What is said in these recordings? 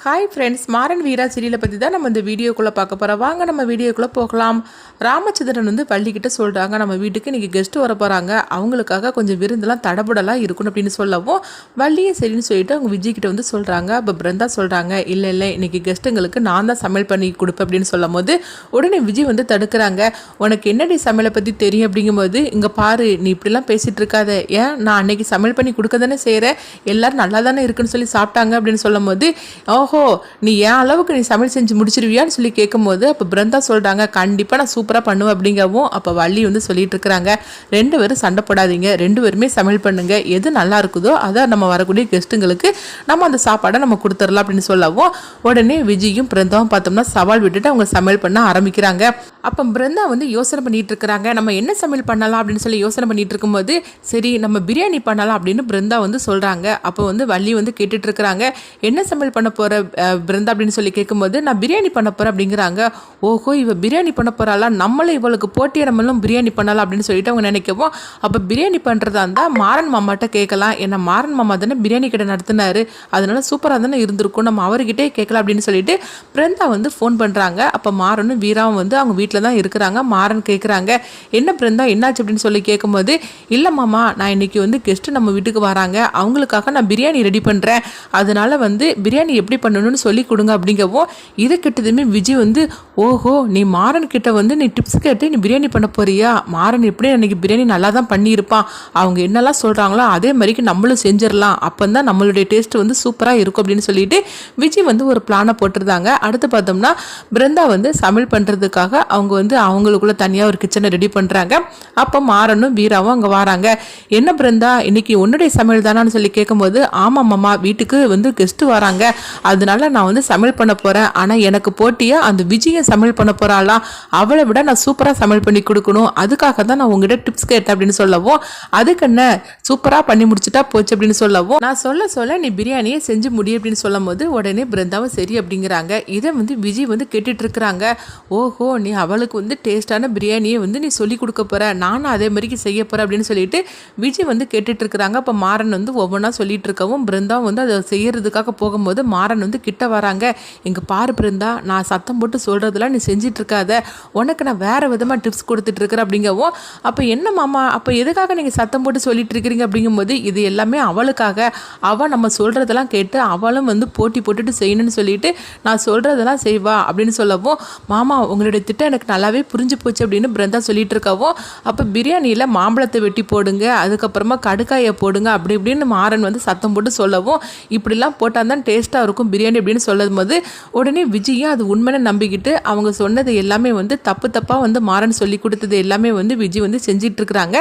Hi friends Maran வீரா சீரியலை பற்றி தான் நம்ம இந்த வீடியோக்குள்ளே பார்க்க போகிறோம் வாங்க நம்ம வீடியோக்குள்ளே போகலாம். ராமச்சந்திரன் வந்து பள்ளிக்கிட்ட சொல்கிறாங்க நம்ம வீட்டுக்கு இன்றைக்கி கெஸ்ட்டு வர போகிறாங்க அவங்களுக்காக கொஞ்சம் விருந்தெல்லாம் தடபுடலாம் இருக்கணும் அப்படின்னு சொல்லவும் வள்ளியும் சரின்னு சொல்லிட்டு அவங்க விஜய்கிட்ட வந்து சொல்கிறாங்க அப்போ பிருந்தா சொல்கிறாங்க இல்லை இல்லை இன்றைக்கி கெஸ்ட்டுங்களுக்கு நான் தான் சமையல் பண்ணி கொடுப்பேன் அப்படின்னு சொல்லும் போது உடனே விஜய் வந்து தடுக்கிறாங்க. உனக்கு என்னடி சமையலை பற்றி தெரியும்? அப்படிங்கும்போது இங்கே பாரு நீ இப்படிலாம் பேசிகிட்டு இருக்காத. ஏன்? நான் அன்றைக்கி சமையல் பண்ணி கொடுக்க தானே செய்கிறேன் எல்லோரும் நல்லா தானே இருக்குன்னு சொல்லி சாப்பிட்டாங்க அப்படின்னு சொல்லும் போது ஓஹோ நீ என் அளவுக்கு நீ சமையல் செஞ்சு முடிச்சிருவியான்னு சொல்லி கேட்கும்போது அப்போ பிருந்தா சொல்கிறாங்க கண்டிப்பாக நான் சூப்பராக பண்ணுவேன் அப்படிங்கவும் அப்போ வள்ளி வந்து சொல்லிட்டு இருக்கிறாங்க. ரெண்டு பேரும் சண்டை போடாதீங்க ரெண்டு பேருமே சமையல் பண்ணுங்க. எது நல்லா இருக்குதோ அதை நம்ம வரக்கூடிய கெஸ்ட்டுங்களுக்கு நம்ம அந்த சாப்பாடை நம்ம கொடுத்துடலாம் அப்படின்னு சொல்லவும் உடனே விஜயும் பிருந்தாவும் பார்த்தோம்னா சவால் விட்டுட்டு அவங்க சமையல் பண்ண ஆரம்பிக்கிறாங்க. அப்போ பிருந்தா வந்து யோசனை பண்ணிட்டு இருக்கிறாங்க. நம்ம என்ன சமையல் பண்ணலாம் அப்படின்னு சொல்லி யோசனை பண்ணிட்டு இருக்கும்போது சரி நம்ம பிரியாணி பண்ணலாம் அப்படின்னு பிருந்தா வந்து சொல்கிறாங்க அப்போ வந்து வள்ளி வந்து கேட்டுட்டு இருக்கிறாங்க. என்ன சமையல் பண்ண போகிற பிருந்தா அப்படின்னு சொல்லி கேட்கும்போது நான் பிரியாணி பண்ண போகிறேன் அப்படிங்கிறாங்க. ஓஹோ இவ பிரியாணி பண்ண போகிறாளா நம்மளும் இவளுக்கு போட்டியை நம்மளும் பிரியாணி பண்ணலாம் அப்படின்னு சொல்லிட்டு அவங்க நினைக்கவும் அப்போ பிரியாணி பண்ணுறதா இருந்தால் மாறன் மாமாட்ட கேட்கலாம். ஏன்னா மாறன் மாமா தானே பிரியாணி கடை நடத்தினாரு. அதனால சூப்பராக தானே இருந்திருக்கும். நம்ம அவர்கிட்டே கேட்கலாம் அப்படின்னு சொல்லிட்டு பிருந்தா வந்து ஃபோன் பண்ணுறாங்க அப்போ மாறனும் வீராவும் வந்து அவங்க வீட்டு வீட்டில் தான் இருக்கிறாங்க மாறன் கேட்குறாங்க என்ன பிறந்தா என்னாச்சு அப்படின்னு சொல்லி கேட்கும்போது இல்லை மாமா நான் இன்னைக்கு வந்து கெஸ்ட்டு நம்ம வீட்டுக்கு வராங்க. அவங்களுக்காக நான் பிரியாணி ரெடி பண்ணுறேன் அதனால வந்து பிரியாணி எப்படி பண்ணணும்னு சொல்லி கொடுங்க அப்படிங்கவும் இதை கிட்டதுமே விஜய் வந்து ஓஹோ நீ மாறன் கிட்ட வந்து நீ டிப்ஸ் கேட்டு நீ பிரியாணி பண்ண போறியா? மாறன் எப்படி அன்னைக்கு பிரியாணி நல்லா தான் பண்ணியிருப்பான்? அவங்க என்னெல்லாம் சொல்கிறாங்களோ அதே மாதிரிக்கு நம்மளும் செஞ்சிடலாம். அப்போ தான் நம்மளுடைய டேஸ்ட் வந்து சூப்பராக இருக்கும் அப்படின்னு சொல்லிட்டு விஜய் வந்து ஒரு பிளானை போட்டிருந்தாங்க. அடுத்து பார்த்தோம்னா பிருந்தா வந்து சமையல் பண்ணுறதுக்காக அவங்க அவங்க வந்து அவங்களுக்குள்ள தனியாக ஒரு கிச்சனை ரெடி பண்ணுறாங்க அப்போ மாறனும் வீராவும் அங்கே வராங்க. என்ன பிருந்தா இன்னைக்கு உன்னுடைய சமையல் தானான்னு சொல்லி கேட்கும்போது ஆமாம் மாமா வீட்டுக்கு வந்து கெஸ்ட்டு வராங்க. அதனால நான் வந்து சமையல் பண்ண போகிறேன் ஆனால் எனக்கு போட்டியாக அந்த விஜயை சமையல் பண்ண போகிறாளா அவளை விட நான் சூப்பராக சமையல் பண்ணி கொடுக்கணும். அதுக்காக தான் நான் உங்ககிட்ட டிப்ஸ் கேட்டேன் அப்படின்னு சொல்லவும் அதுக்கு என்ன? சூப்பராக பண்ணி முடிச்சுட்டா போச்சு அப்படின்னு சொல்லவும் நான் சொல்ல சொல்ல நீ பிரியாணியை செஞ்சு முடியும் அப்படின்னு சொல்லும் போது உடனே பிருந்தாவும் சரி அப்படிங்கிறாங்க. இதை வந்து விஜய் வந்து கேட்டுட்டு இருக்கிறாங்க. ஓஹோ நீ அவளுக்கு வந்து டேஸ்ட்டான பிரியாணியை வந்து நீ சொல்லி கொடுக்க போற. நானும் அதே மாதிரிக்கு செய்ய போகிறேன் அப்படின்னு சொல்லிட்டு விஜய் வந்து கேட்டுட்டு இருக்கிறாங்க. அப்போ மாறன் வந்து ஒவ்வொன்றா சொல்லிட்டு இருக்கவும் பிருந்தா வந்து அதை செய்யறதுக்காக போகும்போது மாறன் வந்து கிட்ட வராங்க. எங்கள் பாரு பிருந்தா நான் சத்தம் போட்டு சொல்கிறதெல்லாம் நீ செஞ்சிட்டு இருக்காத. உனக்கு நான் வேறு விதமாக டிப்ஸ் கொடுத்துட்டு இருக்கிறேன் அப்படிங்கவும் அப்போ என்ன மாமா அப்போ எதுக்காக நீங்கள் சத்தம் போட்டு சொல்லிட்டு இருக்கிறீங்க? அப்படிங்கும்போது இது எல்லாமே அவளுக்காக. அவள் நம்ம சொல்கிறதெல்லாம் கேட்டு அவளும் வந்து போட்டி போட்டுட்டு செய்யணும்னு சொல்லிட்டு நான் சொல்கிறதெல்லாம் செய்வா அப்படின்னு சொல்லவும் மாமா உங்களுடைய திட்டம் எனக்கு நல்லாவே புரிஞ்சு போச்சு அப்படின்னு பிருந்தா சொல்லிட்டு இருக்கவும் அப்போ பிரியாணியில் மாம்பழத்தை வெட்டி போடுங்க அதுக்கப்புறமா கடுக்காயை போடுங்க அப்படி இப்படின்னு மாறன் வந்து சத்தம் போட்டு சொல்லவும் இப்படிலாம் போட்டால் தான் டேஸ்ட்டாக இருக்கும் பிரியாணி அப்படின்னு சொல்லும் போது உடனே விஜயும் அது உண்மைன்னு நம்பிக்கிட்டு அவங்க சொன்னது எல்லாமே வந்து தப்பு தப்பாக வந்து மாறன் சொல்லி கொடுத்தது எல்லாமே வந்து விஜய் வந்து செஞ்சிட்டு இருக்கிறாங்க.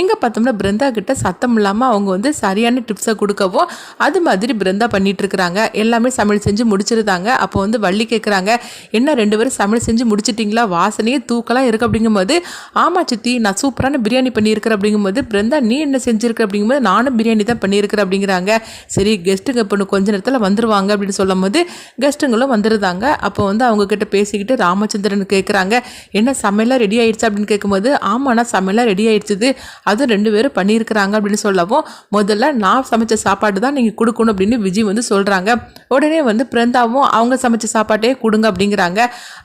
எங்கே பார்த்தோம்னா பிருந்தா கிட்ட சத்தம் இல்லாமல் அவங்க வந்து சரியான டிப்ஸை கொடுக்கவும் அது மாதிரி பிருந்தா பண்ணிட்டு இருக்கிறாங்க. எல்லாமே சமையல் செஞ்சு முடிச்சிருந்தாங்க. அப்போ வந்து வள்ளி கேட்குறாங்க என்ன ரெண்டு பேரும் சமையல் செஞ்சு முடிச்சிட்டிங்களா? வா வாசனையே தூக்கலாக இருக்குது அப்படிங்கும்போது ஆமா சித்தி நான் சூப்பரான பிரியாணி பண்ணியிருக்கிறேன் அப்படிங்கும்போது பிருந்தா நீ என்ன செஞ்சிருக்க அப்படிங்கும்போது நானும் பிரியாணி தான் பண்ணியிருக்கிறேன் அப்படிங்கிறாங்க. சரி கெஸ்ட்டுங்க இப்போ கொஞ்ச நேரத்தில் வந்துருவாங்க அப்படின்னு சொல்லும் போது கெஸ்ட்டுங்களும் வந்துருந்தாங்க அப்போ வந்து அவங்கக்கிட்ட பேசிக்கிட்டு ராமச்சந்திரன் கேட்குறாங்க என்ன சமையலாக ரெடி ஆயிடுச்சு? அப்படின்னு கேட்கும்போது ஆமாண்ணா சமையலாக ரெடி ஆயிடுச்சுது. அதுவும் ரெண்டு பேரும் பண்ணியிருக்கிறாங்க அப்படின்னு சொல்லவும் முதல்ல நான் சமைச்ச சாப்பாடு தான் நீங்கள் கொடுக்கணும் அப்படின்னு விஜய் வந்து சொல்கிறாங்க உடனே வந்து பிருந்தாவும் அவங்க சமைச்ச சாப்பாட்டே கொடுங்க அப்படிங்கிறாங்க.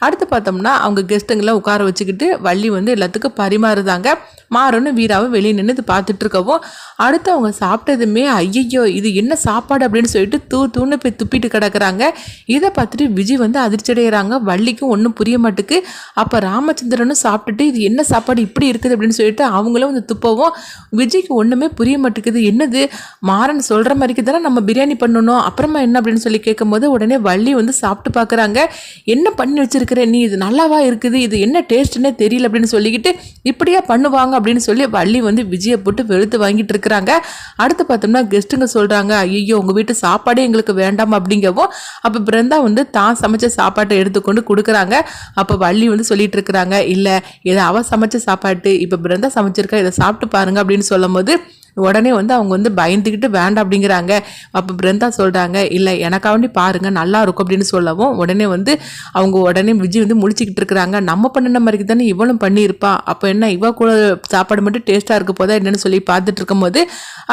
அடுத்து பார்த்தோம்னா அவங்க கெஸ்ட் கெஸ்ட்டுங்களை உட்கார வச்சுக்கிட்டு வள்ளி வந்து எல்லாத்துக்கும் பரிமாறுதாங்க. மாறனும் வீராவும் வெளியே நின்று பார்த்துட்டு இருக்கவும் அடுத்து அவங்க சாப்பிட்டதுமே ஐயையோ இது என்ன சாப்பாடு அப்படின்னு சொல்லிட்டு தூ தூன்னு போய் துப்பிட்டு கிடக்குறாங்க. இதை பார்த்துட்டு விஜய் வந்து அதிர்ச்சி அடைகிறாங்க வள்ளிக்கும் ஒன்றும் புரிய மாட்டுக்கு. அப்போ ராமச்சந்திரனும் சாப்பிட்டுட்டு இது என்ன சாப்பாடு இப்படி இருக்குது அப்படின்னு சொல்லிட்டு அவங்களும் வந்து துப்பவும் விஜய்க்கு ஒன்றுமே புரிய மாட்டேங்குது என்னது? மாறன் சொல்கிற மாதிரிக்கு தானே நம்ம பிரியாணி பண்ணணும். அப்புறமா என்ன அப்படின்னு சொல்லி கேட்கும்போது உடனே வள்ளி வந்து சாப்பிட்டு பார்க்குறாங்க. என்ன பண்ணி வச்சிருக்கிற? நீ இது நல்லாவா இருக்குது? இது என்ன டேஸ்ட்னே தெரியல அப்படின்னு சொல்லிக்கிட்டு இப்படியா பண்ணுவாங்க அப்படின்னு சொல்லி வள்ளி வந்து விஜயை போட்டு வெளுத்து வாங்கிட்டு இருக்கிறாங்க. அடுத்து பார்த்தோம்னா கெஸ்ட்டுங்க சொல்கிறாங்க ஐயோ உங்கள் வீட்டு சாப்பாடே எங்களுக்கு வேண்டாம் அப்படிங்கவும் அப்போ பிருந்தா வந்து தான் சமைச்ச சாப்பாட்டை எடுத்துக்கொண்டு கொடுக்குறாங்க. அப்போ வள்ளி வந்து சொல்லிட்டு இருக்கிறாங்க இல்லை இதை அவ சமைச்ச சாப்பாட்டு இப்போ பிருந்தா சமைச்சிருக்கா இதை சாப்பிட்டு பாருங்க அப்படின்னு சொல்லும் போது உடனே வந்து அவங்க வந்து பயந்துக்கிட்டு வேண்டாம் அப்படிங்கிறாங்க. அப்போ பிருந்தா சொல்கிறாங்க இல்லை எனக்காண்டி பாருங்கள் நல்லா இருக்கும் அப்படின்னு சொல்லவும் உடனே வந்து அவங்க உடனே விஜய் வந்து முழிச்சிக்கிட்டு இருக்கிறாங்க. நம்ம பண்ணின மாதிரி தானே இவளும் பண்ணியிருப்பா. அப்போ என்ன இவ கூட சாப்பாடு மட்டும் டேஸ்ட்டாக இருக்க போதா என்னென்னு சொல்லி பார்த்துட்டு இருக்கும்போது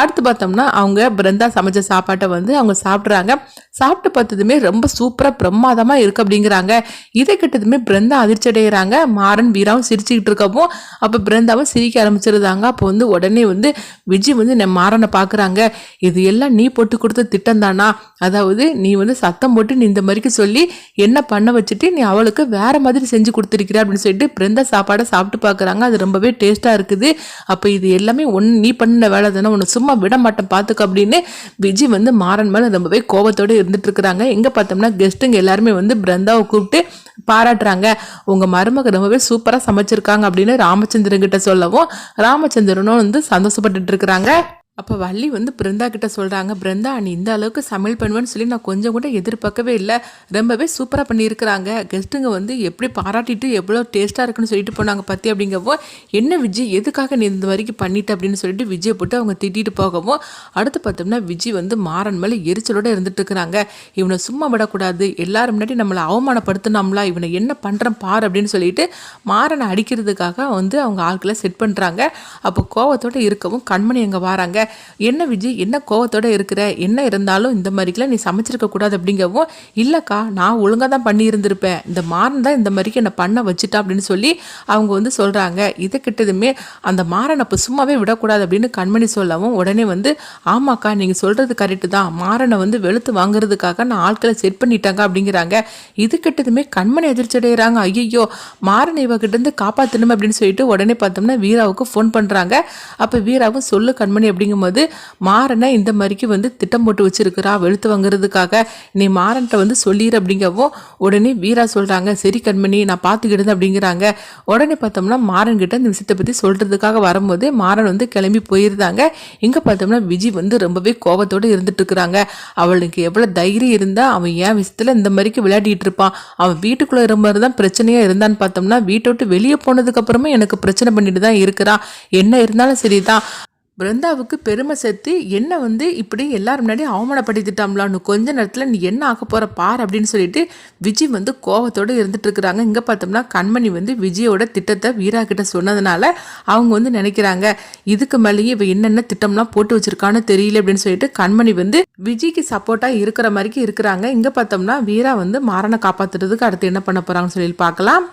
அடுத்து பார்த்தோம்னா அவங்க பிருந்தா சமைச்ச சாப்பாட்டை வந்து அவங்க சாப்பிட்றாங்க. சாப்பிட்டு பார்த்ததுமே ரொம்ப சூப்பராக பிரமாதமாக இருக்குது அப்படிங்கிறாங்க. இதை கிட்டதுமே பிருந்தா அதிர்ச்சி அடைகிறாங்க மாறன் வீராவும் சிரிச்சுக்கிட்டு இருக்கப்போ அப்போ பிருந்தாவும் சிரிக்க ஆரம்பிச்சிருந்தாங்க. அப்போ வந்து உடனே வந்து விஜய் வந்து நம்ம மாறனை பார்க்குறாங்க இது எல்லாம் நீ போட்டு கொடுத்த திட்டம் தானா? அதாவது நீ வந்து சத்தம் போட்டு நீ இந்த மாதிரிக்கு சொல்லி என்ன பண்ண வச்சுட்டு நீ அவளுக்கு வேற மாதிரி செஞ்சு கொடுத்துருக்கிற அப்படின்னு சொல்லிட்டு பிறந்த சாப்பாடை சாப்பிட்டு பார்க்குறாங்க அது ரொம்பவே டேஸ்ட்டாக இருக்குது. அப்போ இது எல்லாமே ஒன் நீ பண்ண வேலை தானே உன்னை சும்மா விட மாட்டேன் பார்த்துக்க அப்படின்னு விஜய் வந்து மாறன் மேலே ரொம்பவே கோபத்தோடு இருந்துட்டு இருக்கிறாங்க. எங்கே பார்த்தோம்னா கெஸ்ட்டுங்க எல்லாருமே வந்து பிருந்தாவை கூப்பிட்டு பாராட்டுறாங்க. உங்கள் மருமக ரொம்பவே சூப்பராக சமைச்சிருக்காங்க அப்படின்னு ராமச்சந்திரன் கிட்ட சொல்லவும் ராமச்சந்திரனும் வந்து சந்தோஷப்பட்டு இருக்கிறாங்க. 안 가? அப்போ வள்ளி வந்து பிருந்தா கிட்ட சொல்கிறாங்க பிருந்தா நீ இந்த அளவுக்கு சமையல் பண்ணுவேன்னு சொல்லி நான் கொஞ்சம் கூட எதிர்பார்க்கவே இல்லை. ரொம்பவே சூப்பராக பண்ணியிருக்கிறாங்க. கெஸ்ட்டுங்க வந்து எப்படி பாராட்டிட்டு எவ்வளோ டேஸ்ட்டாக இருக்குன்னு சொல்லிட்டு போனாங்க பற்றி அப்படிங்கவோ என்ன விஜய் எதுக்காக நீ இந்த வரைக்கும் பண்ணிட்ட? அப்படின்னு சொல்லிட்டு விஜய் போட்டு அவங்க திட்டிட்டு போகவும் அடுத்து பார்த்தோம்னா விஜய் வந்து மாறன் மேலே எரிச்சலோட இருந்துட்டு இருக்கிறாங்க இவனை சும்மா விடக்கூடாது. எல்லாரும் முன்னாடி நம்மளை அவமானப்படுத்தினோம்ல. இவனை என்ன பண்ணுறான் பார் அப்படின்னு சொல்லிட்டு மாறனை அடிக்கிறதுக்காக வந்து அவங்க ஆட்களை செட் பண்ணுறாங்க அப்போ கோவத்தோடு இருக்கவும் கண்மணி அங்கே வராங்க. என்ன விஜய் என்ன கோவத்தோடு இருக்கிற என்ன இருந்தாலும் இந்த மாதிரிக்கெல்லாம் நீ சமைச்சிருக்க கூடாது அப்படிங்கவும் இல்லைக்கா நான் ஒழுங்காக தான் பண்ணியிருந்திருப்பேன். இந்த மாறன் தான் இந்த மாதிரிக்கு என்னை பண்ண வச்சுட்டா அப்படின்னு சொல்லி அவங்க வந்து சொல்கிறாங்க இதை கிட்டதுமே அந்த மாறனை அப்போ சும்மாவே விடக்கூடாது அப்படின்னு கண்மணி சொல்லவும் உடனே வந்து ஆமாக்கா நீங்கள் சொல்கிறது கரெக்டு தான். மாறனை வந்து வெளுத்து வாங்குறதுக்காக நான் ஆட்களை செட் பண்ணிட்டாங்க அப்படிங்கிறாங்க. இது கிட்டதுமே கண்மணி அதிர்ச்சி அடைகிறாங்க ஐயோ மாறன் இவகிட்டேருந்து காப்பாற்றணும் அப்படின்னு சொல்லிட்டு உடனே பார்த்தோம்னா வீராவுக்கு ஃபோன் பண்ணுறாங்க அப்போ வீராவும் சொல்லு கண்மணி அப்படிங்கும்போது மாறனை இந்த மாதிரிக்கு வந்து திட்டம் போட்டு வச்சிருக்கிறா வெளுத்து வாங்குறதுக்காக. நீ மாறன்ட்ட வந்து சொல்லிடு அப்படிங்கவும் உடனே வீரா சொல்கிறாங்க சரி கண்மணி நான் பார்த்துக்கிடுது அப்படிங்கிறாங்க. உடனே பார்த்தோம்னா மாறன் கிட்ட இந்த விஷயத்தை பற்றி சொல்கிறதுக்காக வரும்போது மாறன் வந்து கிளம்பி போயிருந்தாங்க. இங்கே பார்த்தோம்னா விஜய் வந்து ரொம்பவே கோபத்தோடு இருந்துட்டு இருக்கிறாங்க. அவளுக்கு எவ்வளோ தைரியம் இருந்தால் அவன் ஏன் விஷயத்தில் இந்த மாதிரிக்கு விளையாடிட்டு இருப்பான். அவன் வீட்டுக்குள்ளே இருந்தது தான் பிரச்சனையாக இருந்தான்னு பார்த்தோம்னா வீட்டை விட்டு வெளியே போனதுக்கப்புறமே எனக்கு பிரச்சனை பண்ணிட்டு தான் இருக்கிறான். என்ன இருந்தாலும் சரிதான். பிருந்தாவுக்கு பெருமை சேர்த்து என்ன வந்து இப்படி எல்லாரும் முன்னாடி அவமானப்படுத்திட்டாம்லான்னு கொஞ்ச நேரத்தில் நீ என்ன ஆக போகிற பார் அப்படின்னு சொல்லிட்டு விஜய் வந்து கோவத்தோடு இருந்துட்டு இருக்கிறாங்க. இங்கே பார்த்தோம்னா கண்மணி வந்து விஜயோட திட்டத்தை வீரா கிட்ட சொன்னதுனால அவங்க வந்து நினைக்கிறாங்க இதுக்கு மேலேயும் இவ என்னென்ன திட்டம்லாம் போட்டு வச்சிருக்கான்னு தெரியல அப்படின்னு சொல்லிட்டு கண்மணி வந்து விஜய்க்கு சப்போர்ட்டாக இருக்கிற மாதிரிக்கு இருக்கிறாங்க. இங்கே பார்த்தோம்னா வீரா வந்து மாறனை காப்பாத்துறதுக்கு அடுத்து என்ன பண்ண போகிறாங்கன்னு சொல்லி பார்க்கலாம்.